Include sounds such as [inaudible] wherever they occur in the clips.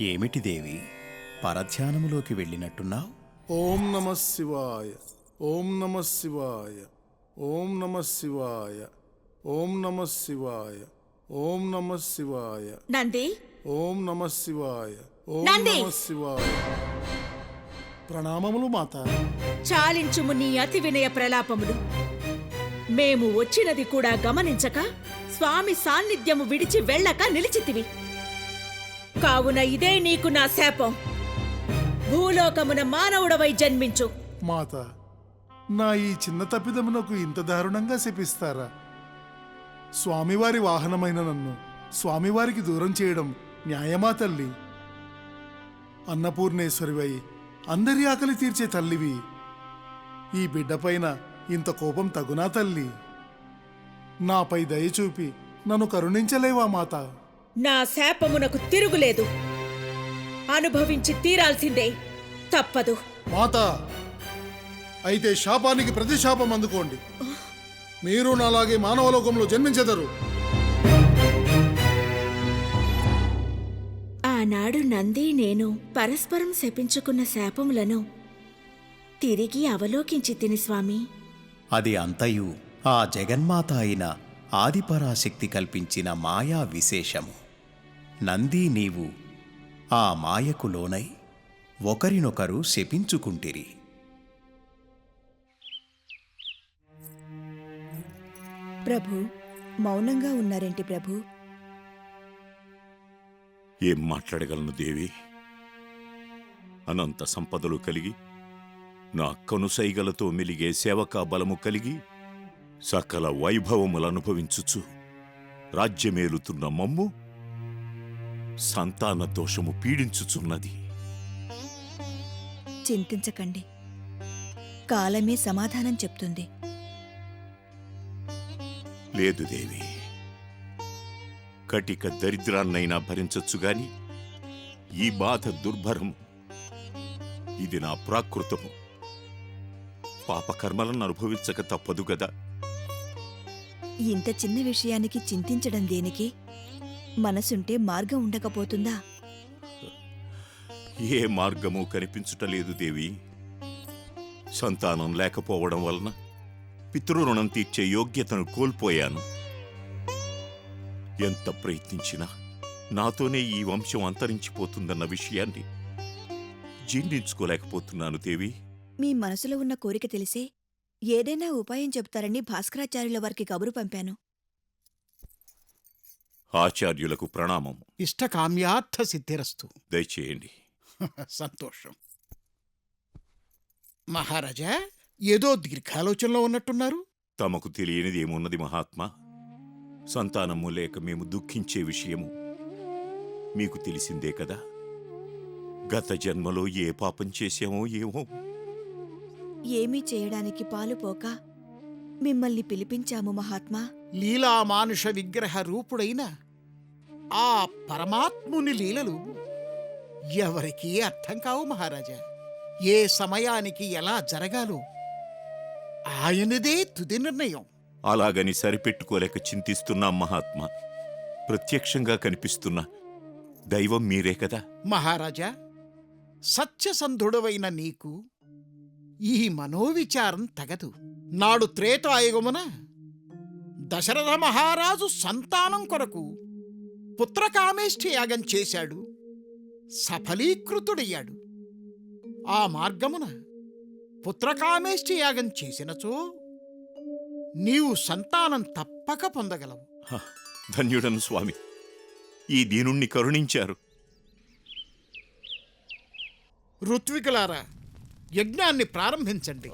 ఏమిటి దేవి పరధ్యానములోకి వెళ్ళినట్టున్నావు? ఓం నమ శివాయ ఓం నమ శివాయ ఓం నమ శివాయ ఓం నమ శివాయ ఓం నమ శివాయ. నంది? ఓం నమ శివాయ ఓం నంది! నమ శివాయ. ప్రణామములు మాత. చాలించుము నీ అతి వినయ ప్రలాపములు. మేము వచ్చినది కూడా గమనించక స్వామి సాన్నిధ్యము విడిచి వెళ్ళక నిలిచితివి. కావున ఇదే నీకు నా శాపం. భూలోకమున మానవుడవై జన్మించు. మాత నా ఈ చిన్న తప్పిదమునకు ఇంత దారుణంగా శపిస్తారా? స్వామివారి వాహనమైన నన్ను స్వామివారికి దూరం చేయడం న్యాయమా తల్లి? అన్నపూర్ణేశ్వరివై అందరి ఆకలి తీర్చే తల్లివి. ఈ బిడ్డపైన ఇంత కోపం తగునా తల్లి? నాపై దయ చూపి నన్ను కరుణించలేవా మాత? నా శాపమునకు తిరుగులేదు. అనుభవించి తీరాల్సిందే. తప్పదు. మాత అయితే శాపానికి ప్రతిశాపం అందుకోండి. మీరు నాలాగే మానవలోకంలో జన్మించెదరు. ఆనాడు నంది నేను పరస్పరం శపించుకున్న శాపములను తిరిగి అవలోకించి తిని స్వామి. అది అంతయు ఆ జగన్మాత అయిన ఆదిపరాశక్తి కల్పించిన మాయా విశేషము. నంది నీవు ఆ మాయకు లోనై ఒకరినొకరు శపించుకుంటిరి. ప్రభు మౌనంగా ఉన్నారేంటి ప్రభు? ఏం మాట్లాడగలను దేవి? అనంత సంపదలు కలిగి నా కనుసైగలతో మెలిగే సేవకా బలము కలిగి సకల వైభవములు అనుభవించుచు రాజ్యమేలుతున్న మమ్ము సంతాన దోషము పీడించుచున్నది. చింతించకండి. కాలమే సమాధానం చెప్తుంది. లేదు దేవి. కటిక దరిద్రాన్నైనా భరించొచ్చు గాని ఈ బాధ దుర్భరం ఇది నా ప్రాకృతము. పాపకర్మలను అనుభవించక తప్పదు గదా. ఇంత చిన్న విషయానికి చింతించడం దేనికి? మనసుంటే మార్గం ఉండకపోతుందా? ఏ మార్గము కనిపించుటలేదు దేవి. సంతానం లేకపోవడం వలన పితృరుణం తీర్చే యోగ్యతను కోల్పోయాను. ఎంత ప్రయత్నించినా నాతోనే ఈ వంశం అంతరించిపోతుందన్న విషయాన్ని జీర్ణించుకోలేకపోతున్నాను దేవి. మీ మనసులో ఉన్న కోరిక తెలిసే ఏదైనా ఉపాయం చెప్తారని భాస్కరాచార్యుల వారికి కబురు పంపాను. ఆచార్యులకు ప్రణామం ఇష్టకామ్యార్థ సిద్ధిరస్తు. దయచేయండి. [laughs] సంతోషం. మహారాజా ఏదో దీర్ఘాలోచనలో ఉన్నట్టున్నారు? తమకు తెలియనిది ఏమున్నది మహాత్మా? సంతానము లేక మేము దుఃఖించే విషయము మీకు తెలిసిందే కదా? గత జన్మలో ఏ పాపం చేశామో ఏమో? ఏమీ చేయడానికి పాలుపోక మిమ్మల్ని పిలిపించాము మహాత్మా. లీలామానుష విగ్రహ రూపుడైన ఆ పరమాత్ముని లీలలు ఎవరికీ అర్థం కావు మహారాజా. ఏ సమయానికి ఎలా జరగాలో ఆయనదే తుది నిర్ణయం. అలాగని సరిపెట్టుకోలేక చింతిస్తున్నాం మహాత్మా ప్రత్యక్షంగా కనిపిస్తున్న దైవం మీరే కదా? మహారాజా సత్యసంధుడవైన నీకు ఈ మనోవిచారం తగదు. నాడు త్రేతాయుగమున దశరథ మహారాజు సంతానం కొరకు పుత్రకామేష్ఠి యాగం చేశాడు. సఫలీకృతుడయ్యాడు. ఆ మార్గమున పుత్రకామేష్ఠి యాగం చేసినచో నీవు సంతానం తప్పక పొందగలవు. ధన్యుడను స్వామి. ఈ దీనుణ్ణి కరుణించారు. ఋత్వికులారా యజ్ఞాన్ని ప్రారంభించండి.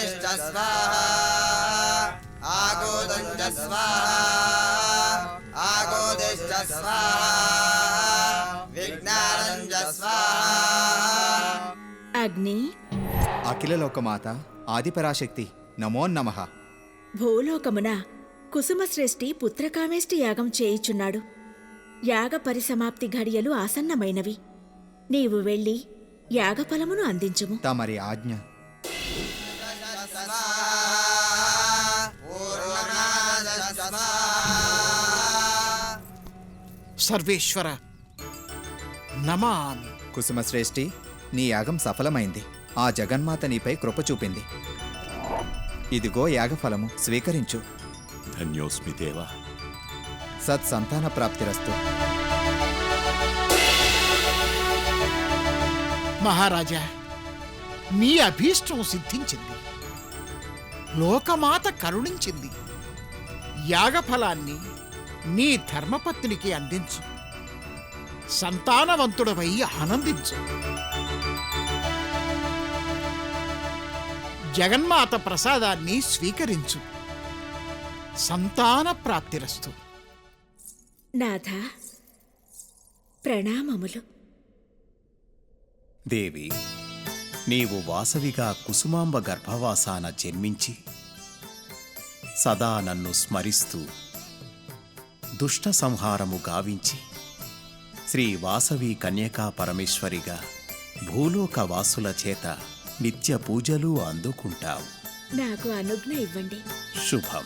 స్వాహ స్వాహ. स्वाहा आगोदं च स्वाहा आगोदिश्च स्वाहा विज्ञानं च स्वाहा అగ్ని అఖిలలోకమాత ఆదిపరాశక్తి నమో నమః భూలోకమున కుసుమశ్రేష్ఠి పుత్రకామేష్టి యాగం చేయుచున్నాడు యాగ పరిసమాప్తి ఘడియలు ఆసన్నమైనవి నీవు వెళ్ళి యాగఫలమును అందించుము తమరి ఆజ్ఞ సర్వేశ్వర. నమామి. కుసుమశ్రేష్ఠి నీ యాగం సఫలమైంది. ఆ జగన్మాత నీపై కృప చూపింది. ఇదిగో యాగఫలము స్వీకరించు. ధన్యోస్మి దేవా. సత్ సంతాన ప్రాప్తిరస్తు. మహారాజా మీ అభీష్టం సిద్ధించింది. లోకమాత కరుణించింది. యాగఫలాన్ని నీ ధర్మపత్నికి అందించు. సంతానవంతుడవై ఆనందించు జగన్మాత ప్రసాదాన్ని స్వీకరించు. సంతాన ప్రాప్తిరస్తు. నాథ ప్రణామములు. దేవి నీవు వాసవిగా కుసుమాంబ గర్భవాసాన జన్మించి సదా నన్ను స్మరిస్తూ దుష్ట సంహారము గావించి శ్రీ వాసవి కన్యకా పరమేశ్వరిగా భూలోక వాసుల చేత నిత్య పూజలు అందుకుంటావు. నాకు అనుజ్ఞ ఇవ్వండి. శుభం.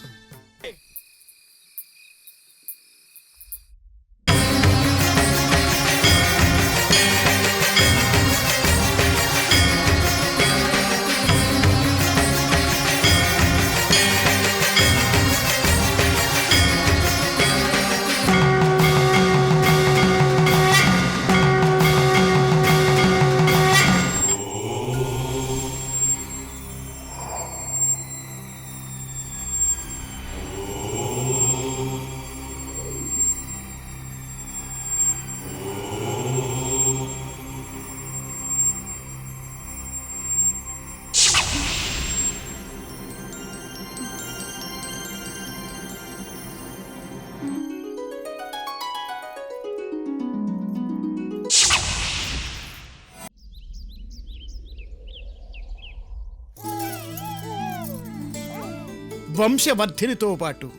వంశవర్ధినితో పాటు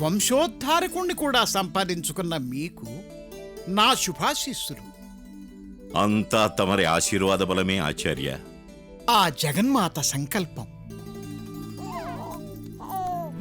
వంశోద్ధారకుణ్ణి కూడా సంపాదించుకున్న మీకు నా శుభాశీస్సులు. అంతా తమరి ఆశీర్వాద బలమే ఆచార్య. ఆ జగన్మాత సంకల్పం.